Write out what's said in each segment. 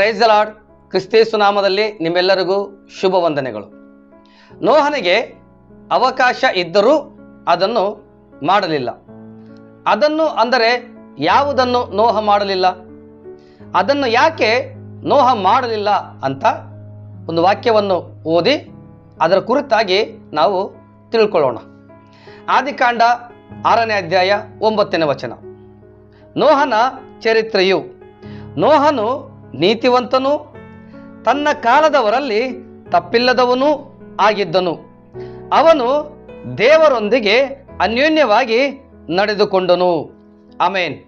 Price lord ಕ್ರಿಸ್ತೇಸು ನಾಮದಲ್ಲಿ ನಿಮ್ಮೆಲ್ಲರಿಗೂ ಶುಭ ವಂದನೆಗಳು. ನೋಹನಿಗೆ ಅವಕಾಶ ಇದ್ದರೂ ಅದನ್ನು ಮಾಡಲಿಲ್ಲ. ಅದನ್ನು ಅಂದರೆ ಯಾವುದನ್ನು ನೋಹ ಮಾಡಲಿಲ್ಲ? ಅದನ್ನು ಯಾಕೆ ನೋಹ ಮಾಡಲಿಲ್ಲ ಅಂತ ಒಂದು ವಾಕ್ಯವನ್ನು ಓದಿ ಅದರ ಕುರಿತಾಗಿ ನಾವು ತಿಳ್ಕೊಳ್ಳೋಣ. ಆದಿಕಾಂಡ ಆರನೇ ಅಧ್ಯಾಯ ಒಂಬತ್ತನೇ ವಚನ. ನೋಹನ ಚರಿತ್ರೆಯು. ನೋಹನು ನೀತಿವಂತನೂ ತನ್ನ ಕಾಲದವರಲ್ಲಿ ತಪ್ಪಿಲ್ಲದವನೂ ಆಗಿದ್ದನು. ಅವನು ದೇವರೊಂದಿಗೆ ಅನ್ಯೋನ್ಯವಾಗಿ ನಡೆದುಕೊಂಡನು. ಆಮೇನ್.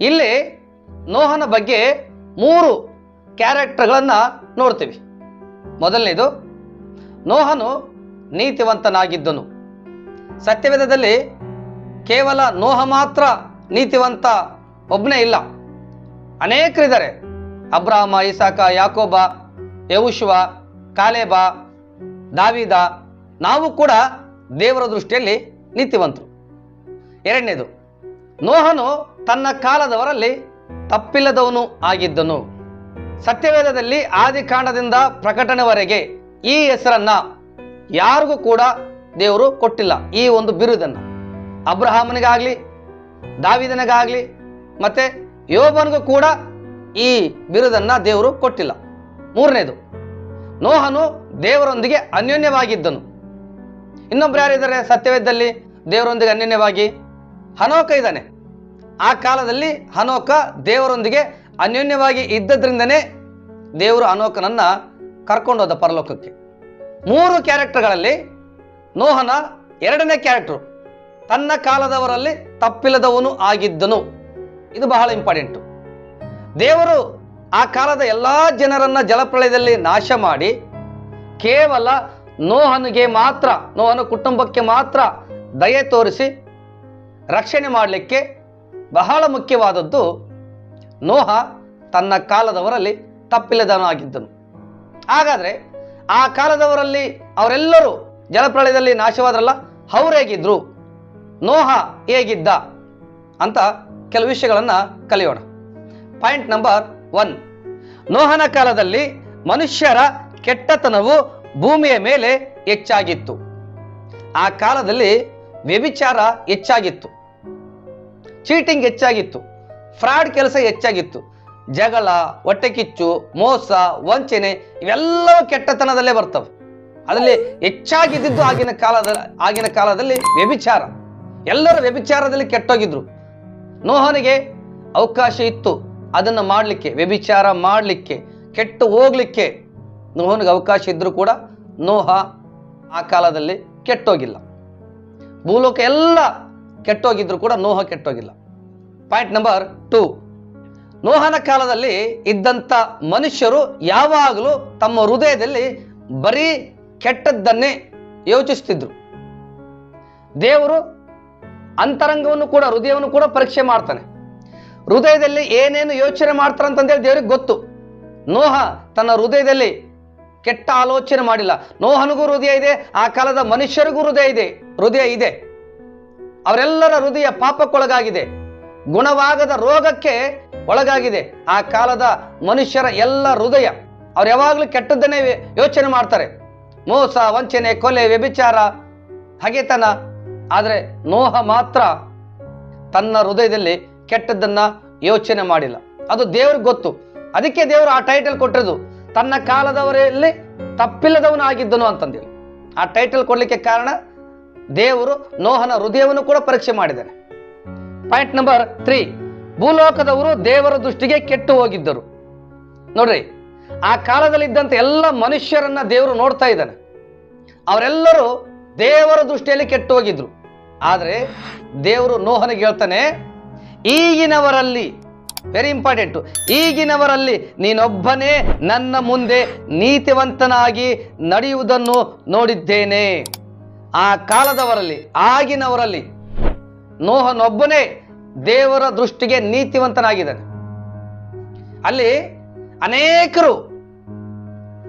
ಇಲ್ಲಿ ನೋಹನ ಬಗ್ಗೆ ಮೂರು ಕ್ಯಾರೆಕ್ಟರ್ಗಳನ್ನು ನೋಡ್ತೀವಿ. ಮೊದಲನೇದು, ನೋಹನು ನೀತಿವಂತನಾಗಿದ್ದನು. ಸತ್ಯವೇದದಲ್ಲಿ ಕೇವಲ ನೋಹ ಮಾತ್ರ ನೀತಿವಂತ ಒಬ್ಬನೇ ಇಲ್ಲ. ಅನೇಕರಿದ್ದಾರೆ. ಅಬ್ರಾಹಮ ಇಸಾಕ, ಯಾಕೋಬ ಯವುಶ್ವ ಕಾಲೇಬ, ದಾವಿದ, ನಾವು ಕೂಡ ದೇವರ ದೃಷ್ಟಿಯಲ್ಲಿ ನೀತಿವಂತರು. ಎರಡನೇದು, ನೋಹನು ತನ್ನ ಕಾಲದವರಲ್ಲಿ ತಪ್ಪಿಲ್ಲದವನು ಆಗಿದ್ದನು. ಸತ್ಯವೇದದಲ್ಲಿ ಆದಿಕಾಂಡದಿಂದ ಪ್ರಕಟಣೆವರೆಗೆ ಈ ಹೆಸರನ್ನ ಯಾರಿಗೂ ಕೂಡ ದೇವರು ಕೊಟ್ಟಿಲ್ಲ. ಈ ಒಂದು ಬಿರುದನ್ನು ಅಬ್ರಹಾಮನಿಗಾಗ್ಲಿ, ದಾವಿದನಿಗಾಗ್ಲಿ, ಮತ್ತೆ ಯೋಬನಿಗೂ ಕೂಡ ಈ ಬಿರುದನ್ನು ದೇವರು ಕೊಟ್ಟಿಲ್ಲ. ಮೂರನೇದು, ನೋಹನು ದೇವರೊಂದಿಗೆ ಅನ್ಯೋನ್ಯವಾಗಿದ್ದನು. ಇನ್ನೊಬ್ರು ಯಾರಿದ್ದಾರೆ? ಸತ್ಯವೇದದಲ್ಲಿ ದೇವರೊಂದಿಗೆ ಅನ್ಯೋನ್ಯವಾಗಿ ಹನೋಕ ಇದ್ದಾನೆ. ಆ ಕಾಲದಲ್ಲಿ ಹನೋಕ ದೇವರೊಂದಿಗೆ ಅನ್ಯೋನ್ಯವಾಗಿ ಇದ್ದದ್ರಿಂದನೇ ದೇವರು ಹನೋಕನನ್ನ ಕರ್ಕೊಂಡೋದ ಪರಲೋಕಕ್ಕೆ. ಮೂರು ಕ್ಯಾರೆಕ್ಟರ್ಗಳಲ್ಲಿ ನೋಹನ ಎರಡನೇ ಕ್ಯಾರೆಕ್ಟರ್, ತನ್ನ ಕಾಲದವರಲ್ಲಿ ತಪ್ಪಿಲ್ಲದವನು ಆಗಿದ್ದನು. ಇದು ಬಹಳ ಇಂಪಾರ್ಟೆಂಟು. ದೇವರು ಆ ಕಾಲದ ಎಲ್ಲ ಜನರನ್ನ ಜಲಪ್ರಳಯದಲ್ಲಿ ನಾಶ ಮಾಡಿ ಕೇವಲ ನೋಹನಿಗೆ ಮಾತ್ರ, ನೋಹನ ಕುಟುಂಬಕ್ಕೆ ಮಾತ್ರ ದಯೆ ತೋರಿಸಿ ರಕ್ಷಣೆ ಮಾಡಲಿಕ್ಕೆ ಬಹಳ ಮುಖ್ಯವಾದದ್ದು ನೋಹ ತನ್ನ ಕಾಲದವರಲ್ಲಿ ತಪ್ಪಿಲ್ಲದವನಾಗಿದ್ದನು. ಹಾಗಾದರೆ ಆ ಕಾಲದವರಲ್ಲಿ ಅವರೆಲ್ಲರೂ ಜಲಪ್ರಳಯದಲ್ಲಿ ನಾಶವಾದ್ರಲ್ಲ, ಅವ್ರು ಹೇಗಿದ್ರು? ನೋಹ ಹೇಗಿದ್ದ? ಅಂತ ಕೆಲವು ವಿಷಯಗಳನ್ನು ಕಲಿಯೋಣ. Point number one. ನೋಹನ ಕಾಲದಲ್ಲಿ ಮನುಷ್ಯರ ಕೆಟ್ಟತನವು ಭೂಮಿಯ ಮೇಲೆ ಹೆಚ್ಚಾಗಿತ್ತು. ಆ ಕಾಲದಲ್ಲಿ ವ್ಯಭಿಚಾರ ಹೆಚ್ಚಾಗಿತ್ತು. ಚೀಟಿಂಗ್ ಹೆಚ್ಚಾಗಿತ್ತು. ಫ್ರಾಡ್ ಕೆಲಸ ಹೆಚ್ಚಾಗಿತ್ತು. ಜಗಳ, ಹೊಟ್ಟೆಕಿಚ್ಚು, ಮೋಸ, ವಂಚನೆ ಇವೆಲ್ಲವೂ ಕೆಟ್ಟತನದಲ್ಲೇ ಬರ್ತವೆ. ಅದರಲ್ಲಿ ಹೆಚ್ಚಾಗಿದ್ದಿದ್ದು ಆಗಿನ ಕಾಲದ, ಆಗಿನ ಕಾಲದಲ್ಲಿ ವ್ಯಭಿಚಾರ. ಎಲ್ಲರೂ ವ್ಯಭಿಚಾರದಲ್ಲಿ ಕೆಟ್ಟೋಗಿದ್ರು. ನೋಹನಿಗೆ ಅವಕಾಶ ಇತ್ತು. ಅದನ್ನು ಮಾಡಲಿಕ್ಕೆ, ವ್ಯಭಿಚಾರ ಮಾಡಲಿಕ್ಕೆ, ಕೆಟ್ಟು ಹೋಗಲಿಕ್ಕೆ ನೋಹನಿಗೆ ಅವಕಾಶ ಇದ್ದರೂ ಕೂಡ ನೋಹ ಆ ಕಾಲದಲ್ಲಿ ಕೆಟ್ಟೋಗಿಲ್ಲ. ಭೂಲೋಕ ಎಲ್ಲ ಕೆಟ್ಟೋಗಿದ್ರು ಕೂಡ ನೋಹ ಕೆಟ್ಟೋಗಿಲ್ಲ. ಪಾಯಿಂಟ್ ನಂಬರ್ ಟೂ ನೋಹನ ಕಾಲದಲ್ಲಿ ಇದ್ದಂಥ ಮನುಷ್ಯರು ಯಾವಾಗಲೂ ತಮ್ಮ ಹೃದಯದಲ್ಲಿ ಬರೀ ಕೆಟ್ಟದ್ದನ್ನೇ ಯೋಚಿಸ್ತಿದ್ರು. ದೇವರು ಅಂತರಂಗವನ್ನು ಕೂಡ, ಹೃದಯವನ್ನು ಕೂಡ ಪರೀಕ್ಷೆ ಮಾಡ್ತಾನೆ. ಹೃದಯದಲ್ಲಿ ಏನೇನು ಯೋಚನೆ ಮಾಡ್ತಾರೆ ಅಂತಂದೇಳಿ ದೇವ್ರಿಗೆ ಗೊತ್ತು. ನೋಹ ತನ್ನ ಹೃದಯದಲ್ಲಿ ಕೆಟ್ಟ ಆಲೋಚನೆ ಮಾಡಿಲ್ಲ. ನೋಹನಿಗೂ ಹೃದಯ ಇದೆ, ಆ ಕಾಲದ ಮನುಷ್ಯರಿಗೂ ಹೃದಯ ಇದೆ ಹೃದಯ ಇದೆ. ಅವರೆಲ್ಲರ ಹೃದಯ ಪಾಪಕ್ಕೊಳಗಾಗಿದೆ. ಗುಣವಾಗದ ರೋಗಕ್ಕೆ ಒಳಗಾಗಿದೆ. ಆ ಕಾಲದ ಮನುಷ್ಯರ ಎಲ್ಲ ಹೃದಯ, ಅವ್ರು ಯಾವಾಗಲೂ ಕೆಟ್ಟದ್ದನ್ನೇ ಯೋಚನೆ ಮಾಡ್ತಾರೆ. ಮೋಸ, ವಂಚನೆ, ಕೊಲೆ, ವ್ಯಭಿಚಾರ, ಹಗೆತನ. ಆದರೆ ನೋಹ ಮಾತ್ರ ತನ್ನ ಹೃದಯದಲ್ಲಿ ಕೆಟ್ಟದ್ದನ್ನ ಯೋಚನೆ ಮಾಡಿಲ್ಲ. ಅದು ದೇವ್ರಿಗೆ ಗೊತ್ತು. ಅದಕ್ಕೆ ದೇವರು ಆ ಟೈಟಲ್ ಕೊಟ್ಟಿರೋದು. ತನ್ನ ಕಾಲದವರಲ್ಲಿ ತಪ್ಪಿಲ್ಲದವನು ಆಗಿದ್ದನು ಅಂತಂದೇಳಿ. ಆ ಟೈಟಲ್ ಕೊಡಲಿಕ್ಕೆ ಕಾರಣ ದೇವರು ನೋಹನ ಹೃದಯವನ್ನು ಕೂಡ ಪರೀಕ್ಷೆ ಮಾಡಿದ್ದಾನೆ ಪಾಯಿಂಟ್ ನಂಬರ್ ತ್ರೀ ಭೂಲೋಕದವರು ದೇವರ ದೃಷ್ಟಿಗೆ ಕೆಟ್ಟು ಹೋಗಿದ್ದರು. ನೋಡ್ರಿ, ಆ ಕಾಲದಲ್ಲಿದ್ದಂಥ ಎಲ್ಲ ಮನುಷ್ಯರನ್ನ ದೇವರು ನೋಡ್ತಾ ಇದ್ದಾನೆ. ಅವರೆಲ್ಲರೂ ದೇವರ ದೃಷ್ಟಿಯಲ್ಲಿ ಕೆಟ್ಟು ಹೋಗಿದ್ರು. ಆದರೆ ದೇವರು ನೋಹನಿಗೆ ಹೇಳ್ತಾನೆ ಈಗಿನವರಲ್ಲಿ ವೆರಿ ಇಂಪಾರ್ಟೆಂಟು ಈಗಿನವರಲ್ಲಿ ನೀನೊಬ್ಬನೇ ನನ್ನ ಮುಂದೆ ನೀತಿವಂತನಾಗಿ ನಡೆಯುವುದನ್ನು ನೋಡಿದ್ದೇನೆ. ಆ ಕಾಲದವರಲ್ಲಿ, ಆಗಿನವರಲ್ಲಿ ನೋಹನೊಬ್ಬನೇ ದೇವರ ದೃಷ್ಟಿಗೆ ನೀತಿವಂತನಾಗಿದ್ದಾನೆ. ಅಲ್ಲಿ ಅನೇಕರು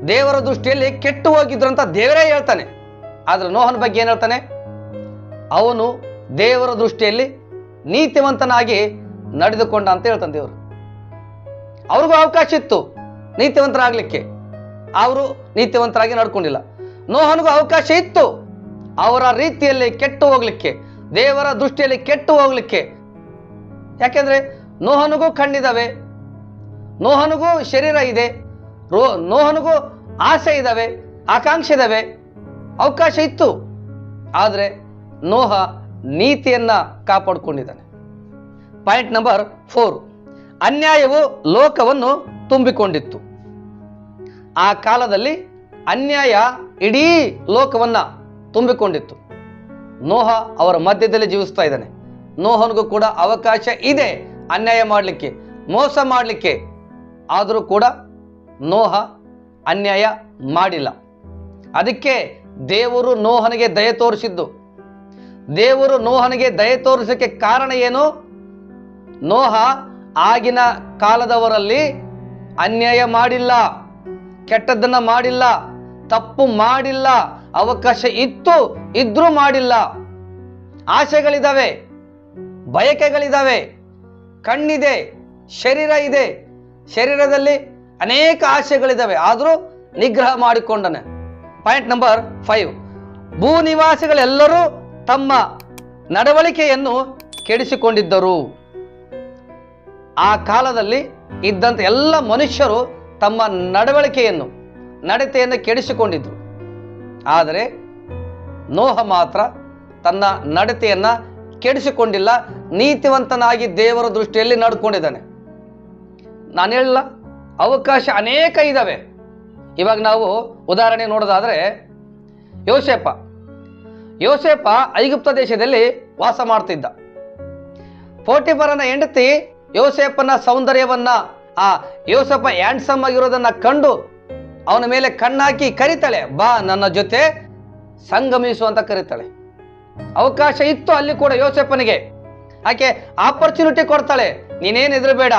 ದೇವರ ದೃಷ್ಟಿಯಲ್ಲಿ ಕೆಟ್ಟು ಹೋಗಿದ್ರು ಅಂತ ದೇವರೇ ಹೇಳ್ತಾನೆ. ಆದ್ರೆ ನೋಹನ ಬಗ್ಗೆ ಏನು ಹೇಳ್ತಾನೆ? ಅವನು ದೇವರ ದೃಷ್ಟಿಯಲ್ಲಿ ನೀತಿವಂತನಾಗಿ ನಡೆದುಕೊಂಡ ಅಂತ ಹೇಳ್ತಾನೆ ದೇವರು. ಅವ್ರಿಗೂ ಅವಕಾಶ ಇತ್ತು ನೀತಿವಂತರಾಗಲಿಕ್ಕೆ. ಅವರು ನೀತಿವಂತರಾಗಿ ನಡ್ಕೊಂಡಿಲ್ಲ. ನೋಹನಿಗೂ ಅವಕಾಶ ಇತ್ತು. ಅವರ ರೀತಿಯಲ್ಲಿ ಕೆಟ್ಟು ಹೋಗ್ಲಿಕ್ಕೆ, ದೇವರ ದೃಷ್ಟಿಯಲ್ಲಿ ಕೆಟ್ಟು ಹೋಗ್ಲಿಕ್ಕೆ. ಯಾಕೆಂದ್ರೆ ನೋಹನಿಗೂ ಕಣ್ಣಿದಾವೆ, ನೋಹನಿಗೂ ಶರೀರ ಇದೆ, ರೋ, ನೋಹನಿಗೂ ಆಸೆ ಇದ್ದಾವೆ ಆಕಾಂಕ್ಷೆ ಇದ್ದಾವೆ ಅವಕಾಶ ಇತ್ತು. ಆದರೆ ನೋಹ ನೀತಿಯನ್ನ ಕಾಪಾಡಿಕೊಂಡಿದ್ದಾನೆ. ಪಾಯಿಂಟ್ ನಂಬರ್ ಫೋರ್ ಅನ್ಯಾಯವು ಲೋಕವನ್ನು ತುಂಬಿಕೊಂಡಿತ್ತು. ಆ ಕಾಲದಲ್ಲಿ ಅನ್ಯಾಯ ಇಡೀ ಲೋಕವನ್ನ ತುಂಬಿಕೊಂಡಿತ್ತು. ನೋಹ ಅವರ ಮಧ್ಯದಲ್ಲಿ ಜೀವಿಸ್ತಾ ಇದ್ದಾನೆ. ನೋಹನಿಗೂ ಕೂಡ ಅವಕಾಶ ಇದೆ ಅನ್ಯಾಯ ಮಾಡಲಿಕ್ಕೆ, ಮೋಸ ಮಾಡಲಿಕ್ಕೆ. ಆದರೂ ಕೂಡ ನೋಹ ಅನ್ಯಾಯ ಮಾಡಿಲ್ಲ. ಅದಕ್ಕೆ ದೇವರು ನೋಹನಿಗೆ ದಯೆ ತೋರಿಸಿದ್ದು. ದೇವರು ನೋಹನಿಗೆ ದಯೆ ತೋರಿಸೋಕ್ಕೆ ಕಾರಣ ಏನು? ನೋಹ ಆಗಿನ ಕಾಲದವರಲ್ಲಿ ಅನ್ಯಾಯ ಮಾಡಿಲ್ಲ, ಕೆಟ್ಟದ್ದನ್ನು ಮಾಡಿಲ್ಲ, ತಪ್ಪು ಮಾಡಿಲ್ಲ, ಅವಕಾಶ ಇತ್ತು, ಇದ್ರೂ ಮಾಡಿಲ್ಲ. ಆಸೆಗಳಿದಾವೆ, ಬಯಕೆಗಳಿದಾವೆ, ಕಣ್ಣಿದೆ, ಶರೀರ ಇದೆ. ಶರೀರದಲ್ಲಿ ಅನೇಕ ಆಸೆಗಳಿದಾವೆ, ಆದರೂ ನಿಗ್ರಹ ಮಾಡಿಕೊಂಡನೆ. Point number five. ಭೂ ನಿವಾಸಿಗಳೆಲ್ಲರೂ ತಮ್ಮ ನಡವಳಿಕೆಯನ್ನು ಕೆಡಿಸಿಕೊಂಡಿದ್ದರು. ಆ ಕಾಲದಲ್ಲಿ ಇದ್ದಂಥ ಎಲ್ಲ ಮನುಷ್ಯರು ತಮ್ಮ ನಡವಳಿಕೆಯನ್ನು, ನಡತೆಯನ್ನು ಕೆಡಿಸಿಕೊಂಡಿದ್ದರು ಆದರೆ ನೋಹ ಮಾತ್ರ ತನ್ನ ನಡತೆಯನ್ನು ಕೆಡಿಸಿಕೊಂಡಿಲ್ಲ, ನೀತಿವಂತನಾಗಿ ದೇವರ ದೃಷ್ಟಿಯಲ್ಲಿ ನಡ್ಕೊಂಡಿದ್ದಾನೆ. ನಾನು ಹೇಳಲ್ಲ, ಅವಕಾಶ ಅನೇಕ ಇದ್ದಾವೆ ಇವಾಗ ನಾವು ಉದಾಹರಣೆ ನೋಡೋದಾದರೆ ಯೋಸೇಪ ಯೋಸೇಪ ಐಗುಪ್ತ ದೇಶದಲ್ಲಿ ವಾಸ ಮಾಡ್ತಿದ್ದ. ಫೋಟಿಫರನ ಹೆಂಡತಿ ಯೋಸೇಪನ ಸೌಂದರ್ಯವನ್ನ, ಆ ಯೋಸೇಪ ಹ್ಯಾಂಡ್ಸಮ್ ಆಗಿರೋದನ್ನ ಕಂಡು ಅವನ ಮೇಲೆ ಕಣ್ಣಾಕಿ ಕರಿತಾಳೆ, ಬಾ, ನನ್ನ ಜೊತೆ ಸಂಗಮಿಸು ಅಂತ ಕರೀತಾಳೆ. ಅವಕಾಶ ಇತ್ತು ಅಲ್ಲಿ ಕೂಡ ಯೋಸೇಪನಿಗೆ ಆಕೆ ಆಪರ್ಚುನಿಟಿ ಕೊಡ್ತಾಳೆ, ನೀನೇನು ಹೆದರಬೇಡ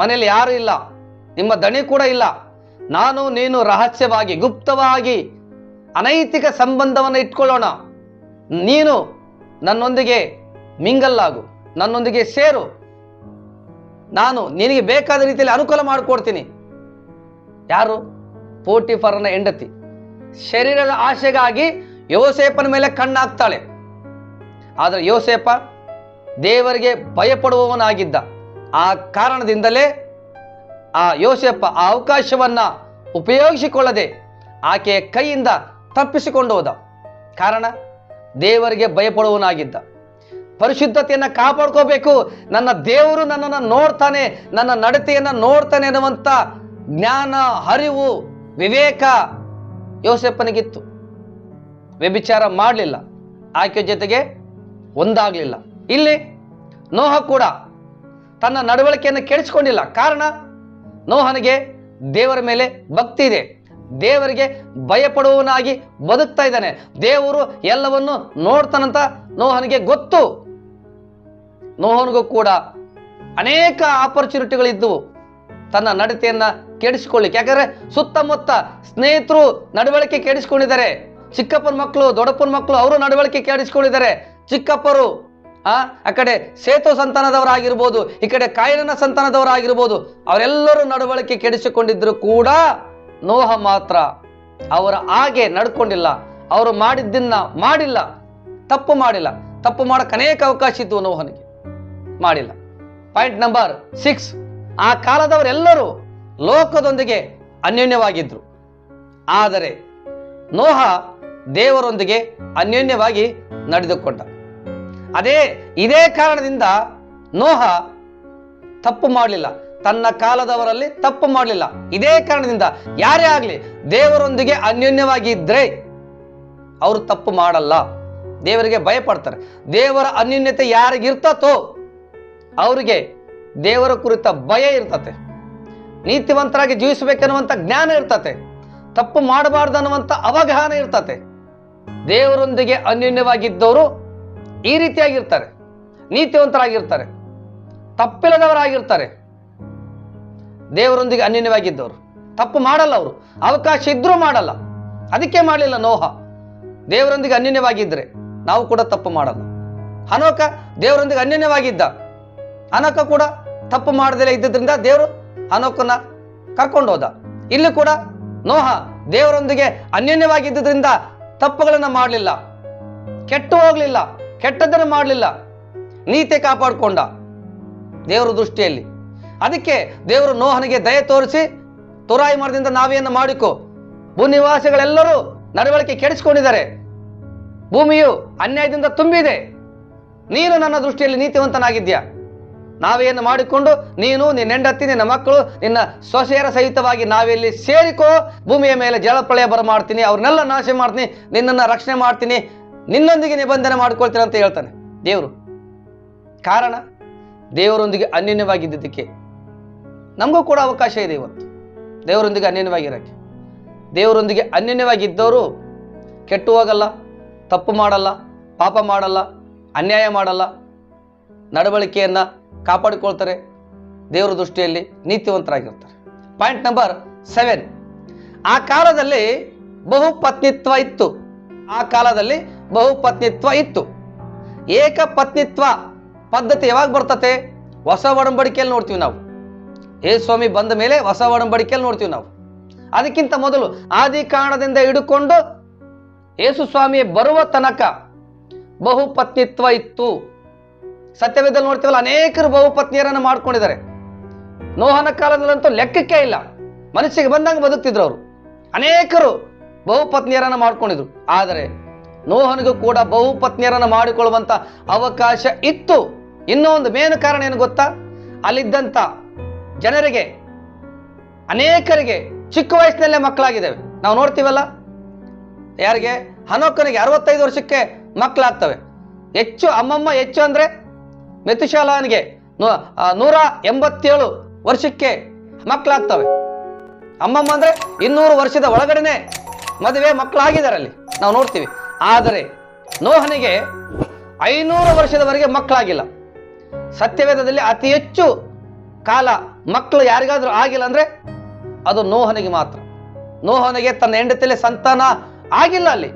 ಮನೇಲಿ ಯಾರು ಇಲ್ಲ, ನಿಮ್ಮ ದಣಿ ಕೂಡ ಇಲ್ಲ. ನಾನು, ನೀನು ರಹಸ್ಯವಾಗಿ, ಗುಪ್ತವಾಗಿ ಅನೈತಿಕ ಸಂಬಂಧವನ್ನು ಇಟ್ಕೊಳ್ಳೋಣ. ನೀನು ನನ್ನೊಂದಿಗೆ ಮಿಂಗಲ್ಲಾಗು, ನನ್ನೊಂದಿಗೆ ಸೇರು. ನಾನು ನಿನಗೆ ಬೇಕಾದ ರೀತಿಯಲ್ಲಿ ಅನುಕೂಲ ಮಾಡಿಕೊಡ್ತೀನಿ. ಯಾರು? ಪೋಟಿಫರ್ನ ಹೆಂಡತಿ. ಶರೀರದ ಆಸೆಗಾಗಿ ಯೋಸೇಪನ ಮೇಲೆ ಕಣ್ಣಾಗ್ತಾಳೆ. ಆದರೆ ಯೋಸೇಪ ದೇವರಿಗೆ ಭಯಪಡುವವನಾಗಿದ್ದ. ಆ ಕಾರಣದಿಂದಲೇ ಆ ಯೋಸೇಪ ಆ ಅವಕಾಶವನ್ನು ಉಪಯೋಗಿಸಿಕೊಳ್ಳದೆ ಆಕೆಯ ಕೈಯಿಂದ ತಪ್ಪಿಸಿಕೊಂಡು ಹೋದ. ಕಾರಣ, ದೇವರಿಗೆ ಭಯಪಡುವನಾಗಿದ್ದ ಪರಿಶುದ್ಧತೆಯನ್ನು ಕಾಪಾಡ್ಕೋಬೇಕು. ನನ್ನ ದೇವರು ನನ್ನನ್ನು ನೋಡ್ತಾನೆ, ನನ್ನ ನಡತೆಯನ್ನು ನೋಡ್ತಾನೆ ಅನ್ನುವಂಥ ಜ್ಞಾನ, ಅರಿವು, ವಿವೇಕ ಯೋಸೆಪ್ಪನಿಗಿತ್ತು ವ್ಯಭಿಚಾರ ಮಾಡಲಿಲ್ಲ. ಆಕೆ ಜೊತೆಗೆ ಒಂದಾಗಲಿಲ್ಲ. ಇಲ್ಲಿ ನೋಹ ಕೂಡ ತನ್ನ ನಡವಳಿಕೆಯನ್ನು ಕೆಡಿಸ್ಕೊಂಡಿಲ್ಲ. ಕಾರಣ, ನೋಹನಿಗೆ ದೇವರ ಮೇಲೆ ಭಕ್ತಿ ಇದೆ. ದೇವರಿಗೆ ಭಯಪಡುವವನಾಗಿ ಬದುಕ್ತಾ ಇದ್ದಾನೆ. ದೇವರು ಎಲ್ಲವನ್ನು ನೋಡ್ತಾನಂತ ನೋಹನಿಗೆ ಗೊತ್ತು. ನೋಹನಿಗೂ ಕೂಡ ಅನೇಕ ಆಪರ್ಚುನಿಟಿಗಳಿದ್ದವು ತನ್ನ ನಡತೆಯನ್ನ ಕೆಡಿಸಿಕೊಳ್ಳಿಕ್ಕೆ. ಯಾಕಂದ್ರೆ ಸುತ್ತಮುತ್ತ ಸ್ನೇಹಿತರು ನಡವಳಿಕೆ ಕೆಡಿಸಿಕೊಂಡಿದ್ದಾರೆ. ಚಿಕ್ಕಪ್ಪನ ಮಕ್ಕಳು, ದೊಡ್ಡಪ್ಪನ ಮಕ್ಕಳು, ಅವರು ನಡವಳಿಕೆ ಕೆಡಿಸಿಕೊಂಡಿದ್ದಾರೆ. ಚಿಕ್ಕಪ್ಪರು, ಆ ಆ ಕಡೆ ಸೇತು ಸಂತಾನದವರಾಗಿರ್ಬೋದು, ಈ ಕಡೆ ಕಾಯಿಲನ ಸಂತಾನದವರಾಗಿರ್ಬೋದು, ಅವರೆಲ್ಲರೂ ನಡವಳಿಕೆ ಕೆಡಿಸಿಕೊಂಡಿದ್ರು ಕೂಡ ನೋಹ ಮಾತ್ರ ಅವರ ಹಾಗೆ ನಡ್ಕೊಂಡಿಲ್ಲ. ಅವರು ಮಾಡಿದ್ದನ್ನ ಮಾಡಿಲ್ಲ. ತಪ್ಪು ಮಾಡಿಲ್ಲ. ತಪ್ಪು ಮಾಡಕ್ಕೆ ಅನೇಕ ಅವಕಾಶ ಇತ್ತು ನೋಹನಿಗೆ. ಮಾಡಿಲ್ಲ. ಪಾಯಿಂಟ್ ನಂಬರ್ ಸಿಕ್ಸ್ ಆ ಕಾಲದವರೆಲ್ಲರೂ ಲೋಕದೊಂದಿಗೆ ಅನ್ಯೋನ್ಯವಾಗಿದ್ರು. ಆದರೆ ನೋಹ ದೇವರೊಂದಿಗೆ ಅನ್ಯೋನ್ಯವಾಗಿ ನಡೆದುಕೊಂಡ. ಅದೇ, ಇದೇ ಕಾರಣದಿಂದ ನೋಹ ತಪ್ಪು ಮಾಡಲಿಲ್ಲ. ತನ್ನ ಕಾಲದವರಲ್ಲಿ ತಪ್ಪು ಮಾಡಲಿಲ್ಲ. ಇದೇ ಕಾರಣದಿಂದ ಯಾರೇ ಆಗಲಿ ದೇವರೊಂದಿಗೆ ಅನ್ಯೋನ್ಯವಾಗಿ ಇದ್ರೆ ಅವರು ತಪ್ಪು ಮಾಡಲ್ಲ. ದೇವರಿಗೆ ಭಯಪಡ್ತಾರೆ. ದೇವರ ಅನ್ಯೋನ್ಯತೆ ಯಾರಿಗಿರ್ತತೋ ಅವರಿಗೆ ದೇವರ ಕುರಿತ ಭಯ ಇರ್ತತೆ. ನೀತಿವಂತರಾಗಿ ಜೀವಿಸಬೇಕನ್ನುವಂಥ ಜ್ಞಾನ ಇರ್ತತೆ. ತಪ್ಪು ಮಾಡಬಾರ್ದು ಅನ್ನುವಂಥ ಅವಗಾಹನ ಇರ್ತತೆ. ದೇವರೊಂದಿಗೆ ಅನ್ಯೋನ್ಯವಾಗಿದ್ದವರು ಈ ರೀತಿಯಾಗಿರ್ತಾರೆ. ನೀತಿವಂತರಾಗಿರ್ತಾರೆ. ತಪ್ಪಿಲ್ಲದವರಾಗಿರ್ತಾರೆ. ದೇವರೊಂದಿಗೆ ಅನ್ಯನ್ಯವಾಗಿದ್ದವರು. ತಪ್ಪು ಮಾಡಲ್ಲ ಅವರು. ಅವಕಾಶ ಇದ್ರೂ ಮಾಡಲ್ಲ. ಅದಕ್ಕೆ ಮಾಡಲಿಲ್ಲ ನೋಹ. ದೇವರೊಂದಿಗೆ ಅನ್ಯನ್ಯವಾಗಿದ್ದರೆ ನಾವು ಕೂಡ ತಪ್ಪು ಮಾಡಲ್ಲ. ಹನೋಕ ದೇವರೊಂದಿಗೆ ಅನ್ಯನ್ಯವಾಗಿದ್ದ. ಹನೋಕ ಕೂಡ ತಪ್ಪು ಮಾಡದೇ ಇದ್ದಿದ್ದರಿಂದ ದೇವರು ಅನೋಕನ ಕರ್ಕೊಂಡು ಹೋದ. ಇಲ್ಲಿ ಕೂಡ ನೋಹ ದೇವರೊಂದಿಗೆ ಅನ್ಯನ್ಯವಾಗಿದ್ದರಿಂದ ತಪ್ಪುಗಳನ್ನು ಮಾಡಲಿಲ್ಲ. ಕೆಟ್ಟು ಹೋಗಲಿಲ್ಲ. ಕೆಟ್ಟದ್ದನ್ನು ಮಾಡಲಿಲ್ಲ. ನೀತಿ ಕಾಪಾಡಿಕೊಂಡ ದೇವರ ದೃಷ್ಟಿಯಲ್ಲಿ. ಅದಕ್ಕೆ ದೇವರು ನೋಹನಿಗೆ ದಯೆ ತೋರಿಸಿ, ತುರಾಯಿ ಮರದಿಂದ ನಾವೇನು ಮಾಡಿಕೊ. ಭೂನಿವಾಸಿಗಳೆಲ್ಲರೂ ನಡವಳಿಕೆ ಕೆಡಿಸಿಕೊಂಡಿದ್ದಾರೆ. ಭೂಮಿಯು ಅನ್ಯಾಯದಿಂದ ತುಂಬಿದೆ. ನೀನು ನನ್ನ ದೃಷ್ಟಿಯಲ್ಲಿ ನೀತಿವಂತನಾಗಿದ್ಯಾ ನಾವೇನು ಮಾಡಿಕೊಂಡು ನೀನು, ನಿನ್ನ ಹೆಂಡತಿ, ನಿನ್ನ ಮಕ್ಕಳು, ನಿನ್ನ ಸೊಸೆಯರ ಸಹಿತವಾಗಿ ನಾವೆಲ್ಲಿ ಸೇರಿಕೋ. ಭೂಮಿಯ ಮೇಲೆ ಜಲಪ್ರಳಯ ಬರಮಾಡ್ತೀನಿ, ಅವ್ರನ್ನೆಲ್ಲ ನಾಶ ಮಾಡ್ತೀನಿ, ನಿನ್ನನ್ನು ರಕ್ಷಣೆ ಮಾಡ್ತೀನಿ, ನಿನ್ನೊಂದಿಗೆ ನಿಬಂಧನೆ ಮಾಡ್ಕೊಳ್ತೀನಿ ಅಂತ ಹೇಳ್ತಾನೆ ದೇವರು. ಕಾರಣ, ದೇವರೊಂದಿಗೆ ಅನ್ಯೋನ್ಯವಾಗಿದ್ದಕ್ಕೆ ನಮಗೂ ಕೂಡ ಅವಕಾಶ ಇದೆ ಇವತ್ತು. ದೇವರೊಂದಿಗೆ ಅನ್ಯನ್ಯವಾಗಿರೋಕ್ಕೆ ದೇವರೊಂದಿಗೆ ಅನ್ಯನ್ಯವಾಗಿದ್ದವರು ಕೆಟ್ಟು ಹೋಗಲ್ಲ ತಪ್ಪು ಮಾಡಲ್ಲ, ಪಾಪ ಮಾಡಲ್ಲ, ಅನ್ಯಾಯ ಮಾಡಲ್ಲ. ನಡವಳಿಕೆಯನ್ನು ಕಾಪಾಡಿಕೊಳ್ತಾರೆ. ದೇವರ ದೃಷ್ಟಿಯಲ್ಲಿ ನೀತಿವಂತರಾಗಿರ್ತಾರೆ. ಪಾಯಿಂಟ್ ನಂಬರ್ ಸೆವೆನ್ ಆ ಕಾಲದಲ್ಲಿ ಬಹುಪತ್ನಿತ್ವ ಇತ್ತು. ಆ ಕಾಲದಲ್ಲಿ ಬಹುಪತ್ನಿತ್ವ ಇತ್ತು. ಏಕಪತ್ನಿತ್ವ ಪದ್ಧತಿ ಯಾವಾಗ ಬರ್ತತೆ? ಹೊಸ ಒಡಂಬಡಿಕೆಯಲ್ಲಿ ನೋಡ್ತೀವಿ ನಾವು. ಸ್ವಾಮಿ, ಬಂದ ಮೇಲೆ ಹೊಸ ಒಡಂಬಡಿಕೆಯಲ್ಲಿ ನೋಡ್ತೀವಿ ನಾವು. ಅದಕ್ಕಿಂತ ಮೊದಲು ಆದಿ ಕಾರಣದಿಂದ ಹಿಡ್ಕೊಂಡು ಯೇಸು ಸ್ವಾಮಿ ಬರುವ ತನಕ ಬಹುಪತ್ನಿತ್ವ ಇತ್ತು. ಸತ್ಯವೇದಲ್ಲಿ ನೋಡ್ತೀವಲ್ಲ, ಅನೇಕರು ಬಹುಪತ್ನಿಯರನ್ನು ಮಾಡ್ಕೊಂಡಿದ್ದಾರೆ. ನೋಹನ ಕಾಲದಲ್ಲಂತೂ ಲೆಕ್ಕಕ್ಕೆ ಇಲ್ಲ. ಮನಸ್ಸಿಗೆ ಬಂದಂಗೆ ಬದುಕ್ತಿದ್ರು ಅವರು. ಅನೇಕರು ಬಹುಪತ್ನಿಯರನ್ನು ಮಾಡ್ಕೊಂಡಿದ್ರು. ಆದರೆ ನೋಹನಿಗೂ ಕೂಡ ಬಹುಪತ್ನಿಯರನ್ನು ಮಾಡಿಕೊಳ್ಳುವಂತ ಅವಕಾಶ ಇತ್ತು. ಇನ್ನೂ ಒಂದು ಮೇನ್ ಕಾರಣ ಏನು ಗೊತ್ತಾ? ಅಲ್ಲಿದ್ದಂಥ ಜನರಿಗೆ, ಅನೇಕರಿಗೆ ಚಿಕ್ಕ ವಯಸ್ಸಿನಲ್ಲೇ ಮಕ್ಕಳಾಗಿದ್ದಾವೆ. ನಾವು ನೋಡ್ತೀವಲ್ಲ, ಯಾರಿಗೆ, ಹನೋಕನಿಗೆ ಅರವತ್ತೈದು ವರ್ಷಕ್ಕೆ ಮಕ್ಕಳಾಗ್ತವೆ. ಹೆಚ್ಚು, ಅಮ್ಮಮ್ಮ ಹೆಚ್ಚು ಅಂದರೆ ಮೆತುಶಾಲನಿಗೆ ನೂರ ಎಂಬತ್ತೇಳು ವರ್ಷಕ್ಕೆ ಮಕ್ಕಳಾಗ್ತವೆ. ಅಮ್ಮಮ್ಮ ಅಂದರೆ ಇನ್ನೂರು ವರ್ಷದ ಒಳಗಡೆನೆ ಮದುವೆ ಮಕ್ಕಳಾಗಿದ್ದಾರೆ ಅಲ್ಲಿ ನಾವು ನೋಡ್ತೀವಿ. ಆದರೆ ನೋಹನಿಗೆ ಐನೂರು ವರ್ಷದವರೆಗೆ ಮಕ್ಕಳಾಗಿಲ್ಲ. ಸತ್ಯವೇದದಲ್ಲಿ ಅತಿ ಹೆಚ್ಚು ಕಾಲ ಮಕ್ಕಳು ಯಾರಿಗಾದ್ರೂ ಆಗಿಲ್ಲ ಅಂದ್ರೆ ಅದು ನೋಹನಿಗೆ ಮಾತ್ರ. ನೋಹನಿಗೆ ತನ್ನ ಹೆಂಡತಿಯಲ್ಲಿ ಸಂತಾನ ಆಗಿಲ್ಲ ಅಲ್ಲಿ.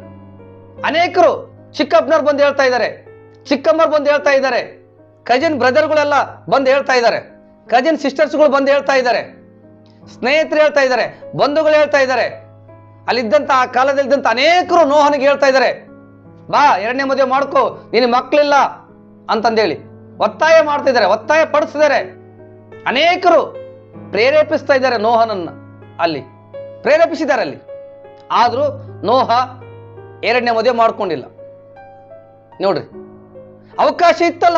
ಅನೇಕರು ಚಿಕ್ಕಪ್ಪನವ್ರು ಬಂದು ಹೇಳ್ತಾ ಇದ್ದಾರೆ. ಚಿಕ್ಕಮ್ಮರು ಬಂದು ಹೇಳ್ತಾ ಇದ್ದಾರೆ. ಕಜಿನ್ ಬ್ರದರ್ಗಳೆಲ್ಲ ಬಂದು ಹೇಳ್ತಾ ಇದ್ದಾರೆ. ಕಜಿನ್ ಸಿಸ್ಟರ್ಸ್ಗಳು ಬಂದು ಹೇಳ್ತಾ ಇದ್ದಾರೆ. ಸ್ನೇಹಿತರು ಹೇಳ್ತಾ ಇದ್ದಾರೆ. ಬಂಧುಗಳು ಹೇಳ್ತಾ ಇದ್ದಾರೆ. ಅಲ್ಲಿದ್ದಂಥ, ಆ ಕಾಲದಲ್ಲಿದ್ದಂಥ ಅನೇಕರು ನೋಹನಿಗೆ ಹೇಳ್ತಾ ಇದ್ದಾರೆ. ಬಾ, ಎರಡನೇ ಮದುವೆ ಮಾಡ್ಕೋ. ನಿನ್ನ ಮಕ್ಕಳಿಲ್ಲ ಅಂತಂದೇಳಿ. ಒತ್ತಾಯ ಮಾಡ್ತಿದ್ದಾರೆ. ಒತ್ತಾಯ ಪಡಿಸ್ತಿದ್ದಾರೆ ಅನೇಕರು ಪ್ರೇರೇಪಿಸ್ತಾ ಇದ್ದಾರೆ ನೋಹನನ್ನ ಅಲ್ಲಿ ಪ್ರೇರೇಪಿಸಿದ್ದಾರೆ ಅಲ್ಲಿ. ಆದರೂ ನೋಹ ಎರಡನೇ ಮದುವೆ ಮಾಡ್ಕೊಂಡಿಲ್ಲ. ನೋಡ್ರಿ ಅವಕಾಶ ಇತ್ತಲ್ಲ?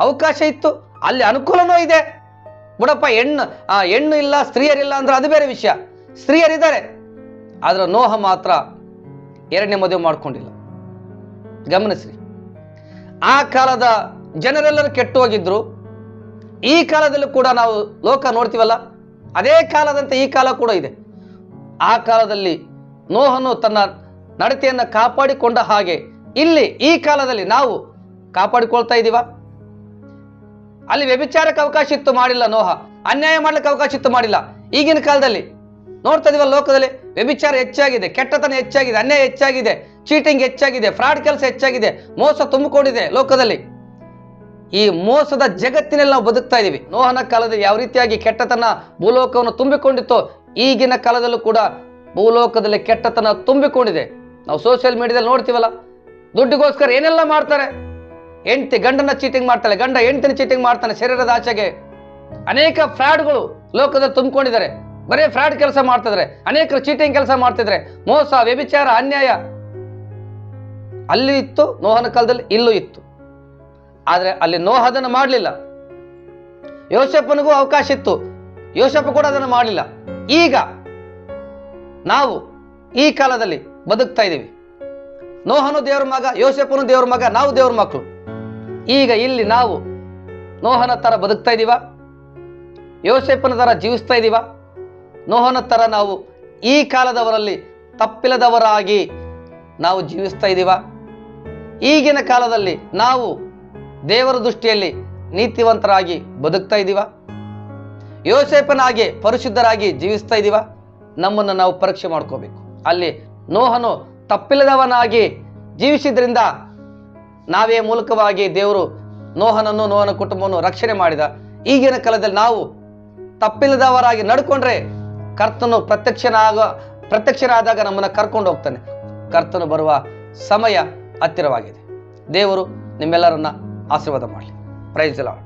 ಅವಕಾಶ ಇತ್ತು ಅಲ್ಲಿ ಅನುಕೂಲನೂ ಇದೆ. ಬಿಡಪ್ಪ ಹೆಣ್ಣು ಆ, ಹೆಣ್ಣು ಇಲ್ಲ ಸ್ತ್ರೀಯರಿಲ್ಲ ಅಂದ್ರೆ ಅದು ಬೇರೆ ವಿಷಯ. ಸ್ತ್ರೀಯರಿದ್ದಾರೆ ಆದ್ರೆ ನೋಹ ಮಾತ್ರ ಎರಡನೇ ಮದುವೆ ಮಾಡ್ಕೊಂಡಿಲ್ಲ. ಗಮನಿಸ್ರಿ ಆ ಕಾಲದ ಜನರೆಲ್ಲರೂ ಕೆಟ್ಟು ಹೋಗಿದ್ರು ಈ ಕಾಲದಲ್ಲೂ ಕೂಡ ನಾವು ಲೋಕ ನೋಡ್ತೀವಲ್ಲ? ಅದೇ ಕಾಲದಂತೆ ಈ ಕಾಲ ಕೂಡ ಇದೆ. ಆ ಕಾಲದಲ್ಲಿ ನೋಹನು ತನ್ನ ನಡತೆಯನ್ನು ಕಾಪಾಡಿಕೊಂಡ ಹಾಗೆ ಇಲ್ಲಿ ಈ ಕಾಲದಲ್ಲಿ ನಾವು ಕಾಪಾಡಿಕೊಳ್ತಾ ಇದ್ದೀವ? ಅಲ್ಲಿ ವ್ಯಭಿಚಾರಕ್ಕೆ ಅವಕಾಶ ಇತ್ತು ಮಾಡಿಲ್ಲ ನೋಹ. ಅನ್ಯಾಯ ಮಾಡ್ಲಿಕ್ಕೆ ಅವಕಾಶ ಇತ್ತು ಮಾಡಿಲ್ಲ. ಈಗಿನ ಕಾಲದಲ್ಲಿ ನೋಡ್ತಾ ಇದೀವಲ್ಲ ಲೋಕದಲ್ಲಿ? ವ್ಯಭಿಚಾರ ಹೆಚ್ಚಾಗಿದೆ, ಕೆಟ್ಟತನ ಹೆಚ್ಚಾಗಿದೆ, ಅನ್ಯಾಯ ಹೆಚ್ಚಾಗಿದೆ ಚೀಟಿಂಗ್ ಹೆಚ್ಚಾಗಿದೆ ಫ್ರಾಡ್ ಕೆಲಸ ಹೆಚ್ಚಾಗಿದೆ, ಮೋಸ ತುಂಬಿಕೊಂಡಿದೆ ಲೋಕದಲ್ಲಿ. ಈ ಮೋಸದ ಜಗತ್ತಿನಲ್ಲಿ ನಾವು ಬದುಕ್ತಾ ಇದ್ದೀವಿ ನೋಹನ ಕಾಲದಲ್ಲಿ ಯಾವ ರೀತಿಯಾಗಿ ಕೆಟ್ಟತನ ಭೂಲೋಕವನ್ನು ತುಂಬಿಕೊಂಡಿತ್ತು, ಈಗಿನ ಕಾಲದಲ್ಲೂ ಕೂಡ ಭೂಲೋಕದಲ್ಲಿ ಕೆಟ್ಟತನ ತುಂಬಿಕೊಂಡಿದೆ. ನಾವು ಸೋಷಿಯಲ್ ಮೀಡಿಯಾದಲ್ಲಿ ನೋಡ್ತೀವಲ್ಲ, ದುಡ್ಡಿಗೋಸ್ಕರ ಏನೆಲ್ಲ ಮಾಡ್ತಾರೆ? ಹೆಂಡತಿ ಗಂಡನ ಚೀಟಿಂಗ್ ಮಾಡ್ತಾಳೆ, ಗಂಡ ಹೆಂಡತಿನ ಚೀಟಿಂಗ್ ಮಾಡ್ತಾನೆ, ಶರೀರದ ಆಚೆಗೆ. ಅನೇಕ ಫ್ರಾಡ್ಗಳು ಲೋಕದಲ್ಲಿ ತುಂಬಿಕೊಂಡಿದ್ದಾರೆ. ಬರೀ ಫ್ರಾಡ್ ಕೆಲಸ ಮಾಡ್ತಿದ್ರೆ ಅನೇಕರು ಚೀಟಿಂಗ್ ಕೆಲಸ ಮಾಡ್ತಿದ್ರೆ ಮೋಸ, ವ್ಯಭಿಚಾರ, ಅನ್ಯಾಯ. ಅಲ್ಲಿ ಇತ್ತು, ನೋಹನ ಕಾಲದಲ್ಲಿ ಇಲ್ಲೂ ಇತ್ತು. ಆದರೆ ಅಲ್ಲಿ ನೋಹ ಅದನ್ನು ಮಾಡಲಿಲ್ಲ. ಯೋಸಪ್ಪನಿಗೂ ಅವಕಾಶ ಇತ್ತು. ಯೋಸಪ್ಪ ಕೂಡ ಅದನ್ನು ಮಾಡಲಿಲ್ಲ. ಈಗ ನಾವು ಈ ಕಾಲದಲ್ಲಿ ಬದುಕ್ತಾ ಇದ್ದೀವಿ. ನೋಹನು ದೇವ್ರ ಮಗ ಯೋಸಪ್ಪನು ದೇವ್ರ ಮಗ, ನಾವು ದೇವ್ರ ಮಕ್ಕಳು. ಈಗ ಇಲ್ಲಿ ನಾವು ನೋಹನ ತರ ಬದುಕ್ತಾ ಇದ್ದೀವ. ಯೋಸೆಪ್ಪನ ತರ ಜೀವಿಸ್ತಾ ಇದ್ದೀವ. ನೋಹನ ತರ ನಾವು ಈ ಕಾಲದವರಲ್ಲಿ ತಪ್ಪಿಲ್ಲದವರಾಗಿ ನಾವು ಜೀವಿಸ್ತಾ ಇದ್ದೀವ. ಈಗಿನ ಕಾಲದಲ್ಲಿ ನಾವು ದೇವರ ದೃಷ್ಟಿಯಲ್ಲಿ ನೀತಿವಂತರಾಗಿ ಬದುಕ್ತಾ ಇದ್ದೀವ? ಯೋಸೇಪನಾಗಿ ಪರಿಶುದ್ಧರಾಗಿ ಜೀವಿಸ್ತಾ ಇದ್ದೀವ? ನಮ್ಮನ್ನು ನಾವು ಪರೀಕ್ಷೆ ಮಾಡ್ಕೋಬೇಕು. ಅಲ್ಲಿ ನೋಹನು ತಪ್ಪಿಲ್ಲದವನಾಗಿ ಜೀವಿಸಿದ್ರಿಂದ ನಾವೇ ಮೂಲಕವಾಗಿ ದೇವರು ನೋಹನನ್ನು, ನೋಹನ ಕುಟುಂಬವನ್ನು ರಕ್ಷಣೆ ಮಾಡಿದ. ಈಗಿನ ಕಾಲದಲ್ಲಿ ನಾವು ತಪ್ಪಿಲ್ಲದವರಾಗಿ ನಡ್ಕೊಂಡ್ರೆ ಕರ್ತನು ಪ್ರತ್ಯಕ್ಷನಾಗ, ಪ್ರತ್ಯಕ್ಷನಾದಾಗ ನಮ್ಮನ್ನು ಕರ್ಕೊಂಡು ಹೋಗ್ತಾನೆ. ಕರ್ತನು ಬರುವ ಸಮಯ ಹತ್ತಿರವಾಗಿದೆ. ದೇವರು ನಿಮ್ಮೆಲ್ಲರನ್ನ ಆಶೀರ್ವಾದ ಮಾಡಲಿ. Price lord